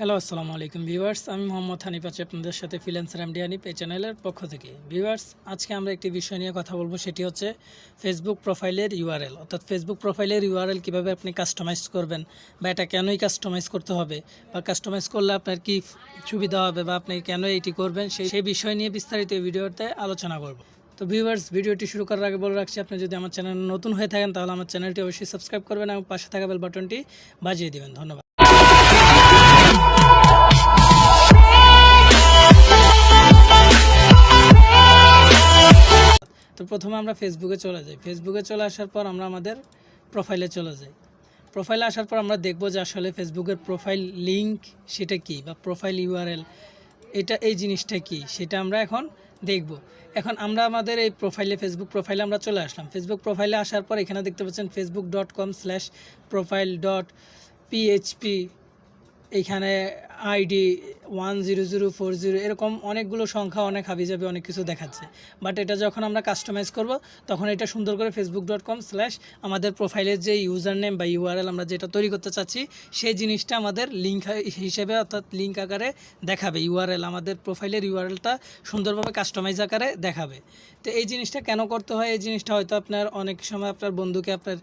Hello আসসালামু আলাইকুম viewers আমি মোহাম্মদ হানিফ আছি আপনাদের সাথে ফিলেন্সার এমডি হানিফ এই চ্যানেলের পক্ষ থেকে। ভিউয়ার্স আজকে আমরা একটি বিষয় নিয়ে কথা বলব, সেটি হচ্ছে ফেসবুক প্রোফাইলের ইউআরএল অর্থাৎ ফেসবুক প্রোফাইলের ইউআরএল কীভাবে আপনি কাস্টমাইজ করবেন বা এটা কেনই কাস্টমাইজ করতে হবে বা কাস্টমাইজ করলে আপনার কি সুবিধা হবে বা আপনি কেন এটি করবেন সেই সেই বিষয় নিয়ে বিস্তারিত ভিডিওতে আলোচনা করব। তো ভিউয়ার্স ভিডিওটি শুরু করার আগে বলে রাখছি, আপনি যদি আমার চ্যানেল নতুন হয়ে থাকেন, তাহলে আমার চ্যানেলটি অবশ্যই সাবস্ক্রাইব করবেন এবং পাশে থাকা বেল বাটনটি বাজিয়ে দিবেন। ধন্যবাদ। প্রথমে আমরা ফেসবুকে চলে যাই। ফেসবুকে চলে আসার পর আমরা আমাদের প্রোফাইলে চলে যাই। প্রোফাইলে আসার পর আমরা দেখব যে আসলে ফেসবুকের প্রোফাইল লিংক সেটা কি বা প্রোফাইল ইউআরএল এটা, এই জিনিসটা কি, সেটা আমরা এখন দেখব। এখন আমরা আমাদের এই প্রোফাইলে ফেসবুক প্রোফাইলে আমরা চলে আসলাম। ফেসবুক প্রোফাইলে আসার পর এখানে দেখতে পাচ্ছেন Facebook dot com slash profile dot PHP এইখানে ID one zero zero four zero এরকম অনেকগুলো সংখ্যা, অনেক হাবিজাবি অনেক কিছু দেখাচ্ছে। বাট এটা যখন আমরা কাস্টমাইজ করব, তখন এটা সুন্দর করে ফেসবুক ডট কম স্ল্যাশ আমাদের প্রোফাইলের যে ইউজার নেম বা ইউআরএল আমরা যেটা তৈরি করতে চাচ্ছি, সেই জিনিসটা আমাদের লিঙ্ক হিসেবে অর্থাৎ লিঙ্ক আকারে দেখাবে। ইউআরএল আমাদের প্রোফাইলের ইউআরএলটা সুন্দরভাবে কাস্টমাইজ আকারে দেখাবে। তো এই জিনিসটা কেন করতে হয়? এই জিনিসটা হয়তো আপনার অনেক সময় আপনার বন্ধুকে আপনার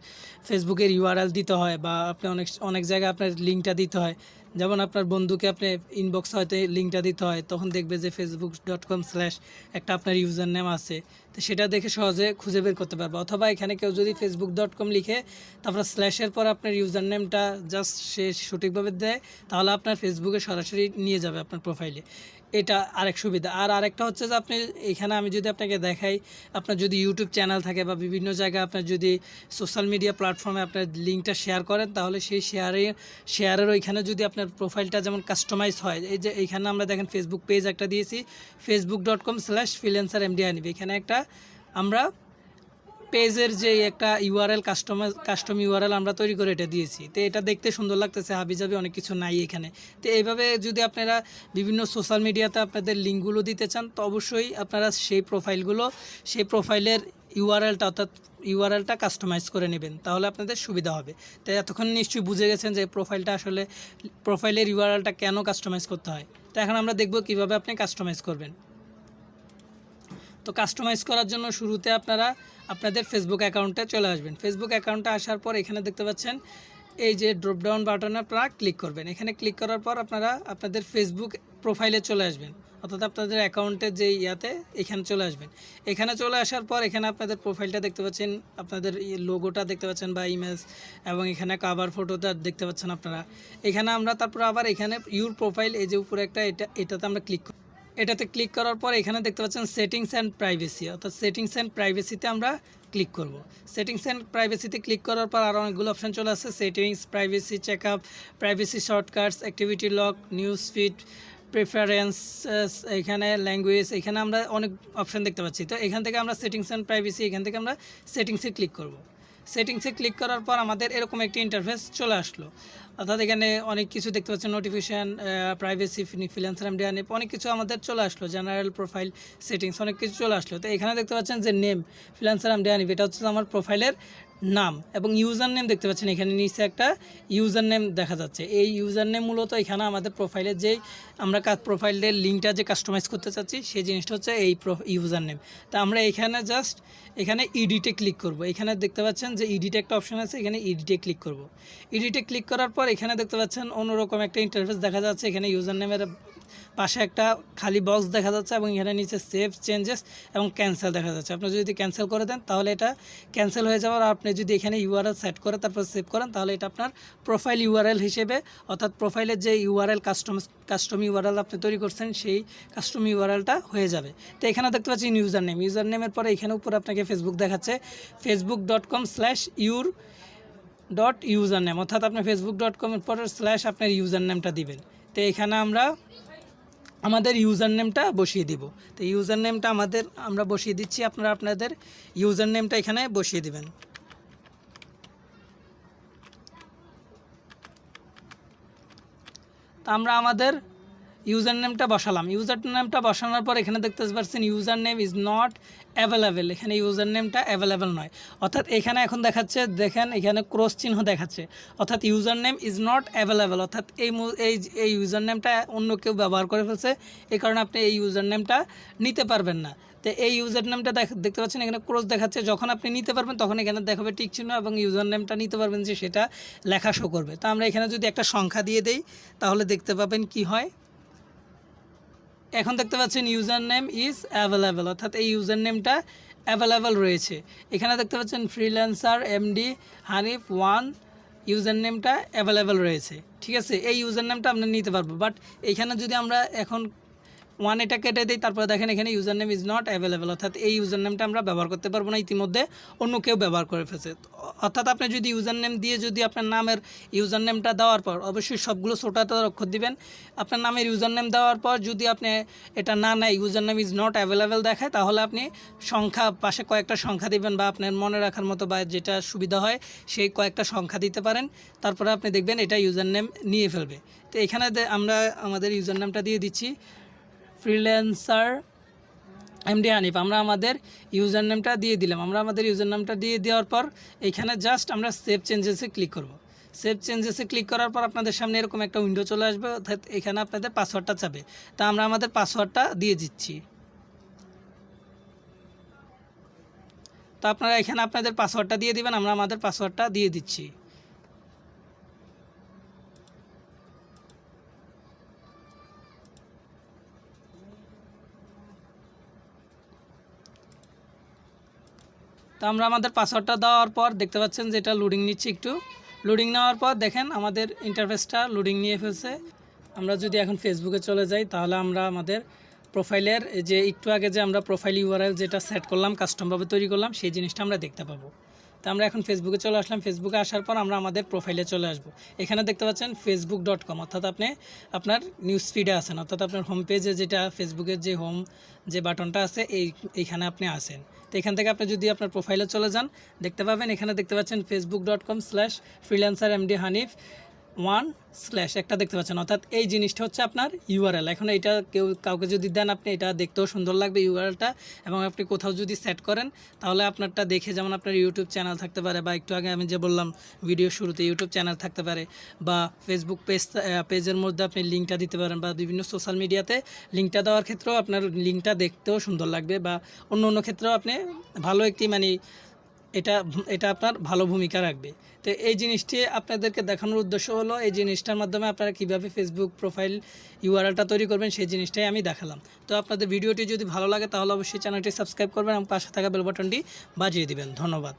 ফেসবুকের ইউআরএল দিতে হয় বা আপনি অনেক অনেক জায়গায় আপনার লিঙ্কটা দিতে হয়। যেমন আপনার বন্ধুকে আপনি ইনবক্স হয়তো লিঙ্কটা দিতে হয়, তখন দেখবে যে ফেসবুক ডট কম স্ল্যাশ একটা আপনার ইউজার নেম আছে। তো সেটা দেখে সহজে খুঁজে বের করতে পারবে। অথবা এখানে কেউ যদি ফেসবুক ডট কম লিখে তারপর স্ল্যাশের পর আপনার ইউজার নেমটা জাস্ট সে সঠিকভাবে দেয়, তাহলে আপনার ফেসবুকে সরাসরি নিয়ে যাবে আপনার প্রোফাইলে এটা আরেক সুবিধা। আর আরেকটা হচ্ছে যে আপনি এখানে আমি যদি আপনাকে দেখাই, আপনার যদি ইউটিউব চ্যানেল থাকে বা বিভিন্ন জায়গায় আপনার যদি সোশ্যাল মিডিয়া প্ল্যাটফর্মে আপনার লিঙ্কটা শেয়ার করেন, তাহলে সেই শেয়ারে শেয়ারের ওইখানে যদি আপনার প্রোফাইলটা যেমন কাস্টমাইজ হয়, এই যে এইখানে আমরা দেখেন ফেসবুক পেজ একটা দিয়েছি Facebook dot com slash freelancer MD আনিবি এখানে একটা আমরা পেজের যে একটা ইউআরএল কাস্টমার কাস্টম ইউআরএল আমরা তৈরি করে এটা দিয়েছি। তো এটা দেখতে সুন্দর লাগতেছে, হাবিজাবি অনেক কিছু নাই এখানে। তো এইভাবে যদি আপনারা বিভিন্ন সোশ্যাল মিডিয়াতে আপনাদের লিঙ্কগুলো দিতে চান, তো অবশ্যই আপনারা সেই প্রোফাইলগুলো সেই প্রোফাইলের ইউআরএলটা অর্থাৎ ইউআরএলটা কাস্টমাইজ করে নেবেন, তাহলে আপনাদের সুবিধা হবে। তো এতক্ষণ নিশ্চয়ই বুঝে গেছেন যে প্রোফাইলটা আসলে প্রোফাইলের ইউআরএলটা কেন কাস্টমাইজ করতে হয়। তো এখন আমরা দেখব কীভাবে আপনি কাস্টমাইজ করবেন। তো কাস্টমাইজ করার জন্য শুরুতে আপনারা আপনাদের ফেসবুক অ্যাকাউন্টে চলে আসবেন। ফেসবুক অ্যাকাউন্টে আসার পর এখানে দেখতে পাচ্ছেন, এই যে ড্রপডাউন বাটনে আপনারা ক্লিক করবেন। এখানে ক্লিক করার পর আপনারা আপনাদের ফেসবুক প্রোফাইলে চলে আসবেন। অর্থাৎ আপনাদের অ্যাকাউন্টের যে ইয়াতে এখানে চলে আসবেন। এখানে চলে আসার পর এখানে আপনাদের প্রোফাইলটা দেখতে পাচ্ছেন, আপনাদের লোগোটা দেখতে পাচ্ছেন বা ইমেজ এবং এখানে কাভার ফটোটা দেখতে পাচ্ছেন আপনারা। এখানে আমরা তারপর আবার এখানে ইউর প্রোফাইল এই যে উপরে একটা এটা, এটাতে আমরা ক্লিক করি এটাতে ক্লিক করার পর এখানে দেখতে পাচ্ছেন সেটিংস অ্যান্ড প্রাইভেসি অর্থাৎ সেটিংস অ্যান্ড প্রাইভেসিতে আমরা ক্লিক করব। সেটিংস অ্যান্ড প্রাইভেসিতে ক্লিক করার পর আরও অনেকগুলো অপশান চলে আসছে settings privacy check up privacy shortcuts activity log news feed preference এখানে ল্যাঙ্গুয়েজ এখানে আমরা অনেক অপশান দেখতে পাচ্ছি। তো এখান থেকে আমরা সেটিংস অ্যান্ড প্রাইভেসি এখান থেকে আমরা সেটিংসে ক্লিক করব। সেটিংসে ক্লিক করার পর আমাদের এরকম একটি ইন্টারফেস চলে আসলো। অর্থাৎ এখানে অনেক কিছু দেখতে পাচ্ছেন নোটিফিকেশান প্রাইভেসি ফিলেন্সার এমডিআন অনেক কিছু আমাদের চলে আসলো জেনারেল প্রোফাইল সেটিংস অনেক কিছু চলে আসলো। তো এখানে দেখতে পাচ্ছেন যে নেম ফিলেন্সার এমডিআন এটা হচ্ছে আমার প্রোফাইলের নাম এবং ইউজার নেম দেখতে পাচ্ছেন, এখানে নিচে একটা ইউজার নেম দেখা যাচ্ছে। এই ইউজার নেম মূলত এখানে আমাদের প্রোফাইলের যেই আমরা কাজ প্রোফাইলের লিঙ্কটা যে কাস্টমাইজ করতে চাচ্ছি, সেই জিনিসটা হচ্ছে এই ইউজার নেম তা আমরা এখানে জাস্ট এখানে ইডিটে ক্লিক করব। এখানে দেখতে পাচ্ছেন যে ইডিটে একটা অপশন আছে, এখানে ইডিটে ক্লিক করব। ইডিটে ক্লিক করার পর এখানে দেখতে পাচ্ছেন অন্যরকম একটা ইন্টারফেস দেখা যাচ্ছে, এখানে ইউজার নেমের পাশে একটা খালি বক্স দেখা যাচ্ছে এবং এখানে নিচে সেভ চেঞ্জেস এবং ক্যান্সেল দেখা যাচ্ছে। আপনি যদি ক্যান্সেল করে দেন, তাহলে এটা ক্যান্সেল হয়ে যাওয়ার আপনি যদি এখানে ইউআরএল সেট করে তারপর সেভ করেন, তাহলে এটা আপনার প্রোফাইল ইউআরএল হিসেবে, অর্থাৎ প্রোফাইলের যে ইউআরএল কাস্টম কাস্টম ইউআরএল আপনি তৈরি করছেন, সেই কাস্টম ইউআরএলটা হয়ে যাবে। তো এখানে দেখতে পাচ্ছি ইউজার নেম ইউজার নেমের পরে এখানে উপরে আপনাকে ফেসবুক দেখাচ্ছে। Facebook dot com slash your dot user name অর্থাৎ আপনি ফেসবুক ডট কমের পরে স্ল্যাশ আপনার ইউজার নেমটা দিবেন। তো এখানে আমরা আমাদের ইউজার নেমটা বসিয়ে দিব। তো ইউজার নেমটা আমাদের, আমরা বসিয়ে দিচ্ছি, আপনারা আপনাদের ইউজার নেমটা এখানে বসিয়ে দিবেন। তা আমরা আমাদের ইউজার নেমটা বসালাম। ইউজার নেমটা বসানোর পর এখানে দেখতে পাচ্ছেন user name is not available. এখানে ইউজার নেমটা অ্যাভেলেবেল নয়। অর্থাৎ এখানে এখন দেখাচ্ছে, দেখেন এখানে ক্রস চিহ্ন দেখাচ্ছে। অর্থাৎ user name is not available. অর্থাৎ এই এই ইউজার নেমটা অন্য কেউ ব্যবহার করে ফেলছে এই কারণে আপনি এই ইউজার নেমটা নিতে পারবেন না। তো এই ইউজার নেমটা দেখতে পাচ্ছেন এখানে ক্রস দেখাচ্ছে। যখন আপনি নিতে পারবেন, তখন এখানে দেখাবে টিক চিহ্ন এবং ইউজার নেমটা নিতে পারবেন যে সেটা লেখা শো করবে। তো আমরা এখানে যদি একটা সংখ্যা দিয়ে দেই, তাহলে দেখতে পাবেন কি হয়? এখন দেখতে পাচ্ছেন ইউজার নেম ইজ অ্যাভেলেবেল, অর্থাৎ এই ইউজার নেমটা অ্যাভেলেবেল রয়েছে। এখানে দেখতে পাচ্ছেন freelancer MD Hanif one user নেমটা অ্যাভেলেবেল রয়েছে। ঠিক আছে, এই ইউজার নেমটা আমরা নিতে পারব, বাট এখানে যদি আমরা এখন ওয়ান এটা কেটে দিই, তারপরে দেখেন এখানে user name is not available অর্থাৎ এই ইউজার নেমটা আমরা ব্যবহার করতে পারব না ইতিমধ্যে, অন্য কেউ ব্যবহার করে ফেলছে। অর্থাৎ আপনি যদি ইউজার নেম দিয়ে যদি আপনার নামের ইউজার নেমটা দেওয়ার পর, অবশ্যই সবগুলো ছোটাতে অক্ষর দিবেন। আপনার নামের ইউজার নেম দেওয়ার পর যদি আপনি এটা না নেয় user name is not available দেখায়, তাহলে আপনি সংখ্যা, পাশে কয়েকটা সংখ্যা দিবেন বা আপনার মনে রাখার মতো বা যেটা সুবিধা হয়, সেই কয়েকটা সংখ্যা দিতে পারেন। তারপরে আপনি দেখবেন এটা ইউজার নেম নিয়ে ফেলবে। তো এখানে আমরা আমাদের ইউজার নেমটা দিয়ে দিচ্ছি। ফ্রিল্যান্সার এমডি হানিফ আমরা আমাদের ইউজার নেমটা দিয়ে দিলাম। আমরা আমাদের ইউজার নামটা দিয়ে দেওয়ার পর এখানে জাস্ট আমরা সেভ চেঞ্জেসে ক্লিক করব। সেভ চেঞ্জেসে ক্লিক করার পর আপনাদের সামনে এরকম একটা উইন্ডো চলে আসবে, অর্থাৎ এখানে আপনাদের পাসওয়ার্ডটা চাবে। তা আমরা আমাদের পাসওয়ার্ডটা দিয়ে দিচ্ছি। তো আপনারা এখানে আপনাদের পাসওয়ার্ডটা দিয়ে দিবেন, আমরা আমাদের পাসওয়ার্ডটা দিয়ে দিচ্ছি। আমরা আমাদের পাসওয়ার্ডটা দেওয়ার পর দেখতে পাচ্ছেন যে এটা লোডিং নিচ্ছে একটু। লোডিং নেওয়ার পর দেখেন আমাদের ইন্টারফেসটা লোডিং নিয়ে ফেলছে। আমরা যদি এখন ফেসবুকে চলে যাই, তাহলে আমরা আমাদের প্রোফাইলের যে একটু আগে যে আমরা প্রোফাইল ইউআরএল যেটা সেট করলাম কাস্টমভাবে তৈরি করলাম, সেই জিনিসটা আমরা দেখতে পাবো। তো আমরা এখন ফেসবুকে চলে আসলাম। ফেসবুকে আসার পর আমরা আমাদের প্রোফাইলে চলে আসব। এখানে দেখতে পাচ্ছেন ফেসবুক ডট কম অর্থাৎ আপনি আপনার নিউজ ফিডে আছেন, অর্থাৎ আপনার হোম পেজে যেটা ফেসবুকের যে হোম যে বাটনটা আছে, এই, এইখানে আপনি আসেন তো এখান থেকে আপনি যদি আপনার প্রোফাইলে চলে যান, দেখতে পাবেন এখানে দেখতে পাচ্ছেন Facebook dot com slash freelancer MD Hanif one slash একটা দেখতে পাচ্ছেন। অর্থাৎ এই জিনিসটা হচ্ছে আপনার ইউআরএল এখন এটা কেউ কাউকে যদি দেন, আপনি এটা দেখতেও সুন্দর লাগবে ইউআরএলটা এবং আপনি কোথাও যদি সেট করেন, তাহলে আপনারটা দেখে যেমন আপনার ইউটিউব চ্যানেল থাকতে পারে, বা একটু আগে আমি যে বললাম ভিডিও শুরুতে ইউটিউব চ্যানেল থাকতে পারে, বা ফেসবুক পেজ পেজের মধ্যে আপনি লিঙ্কটা দিতে পারেন, বা বিভিন্ন সোশ্যাল মিডিয়াতে লিঙ্কটা দেওয়ার ক্ষেত্রেও আপনার লিঙ্কটা দেখতেও সুন্দর লাগবে, বা অন্য অন্য ক্ষেত্রেও আপনি ভালো একটি মানে এটা এটা আপনার ভালো ভূমিকা রাখবে। তো এই জিনিসটি আপনাদেরকে দেখানোর উদ্দেশ্য হলো, এই জিনিসটার মাধ্যমে আপনারা কীভাবে ফেসবুক প্রোফাইল ইউআরএলটা তৈরি করবেন সেই জিনিসটাই আমি দেখালাম। তো আপনাদের ভিডিওটি যদি ভালো লাগে, তাহলে অবশ্যই চ্যানেলটি সাবস্ক্রাইব করবেন এবং পাশে থাকা বেল বাটনটি বাজিয়ে দিবেন। ধন্যবাদ।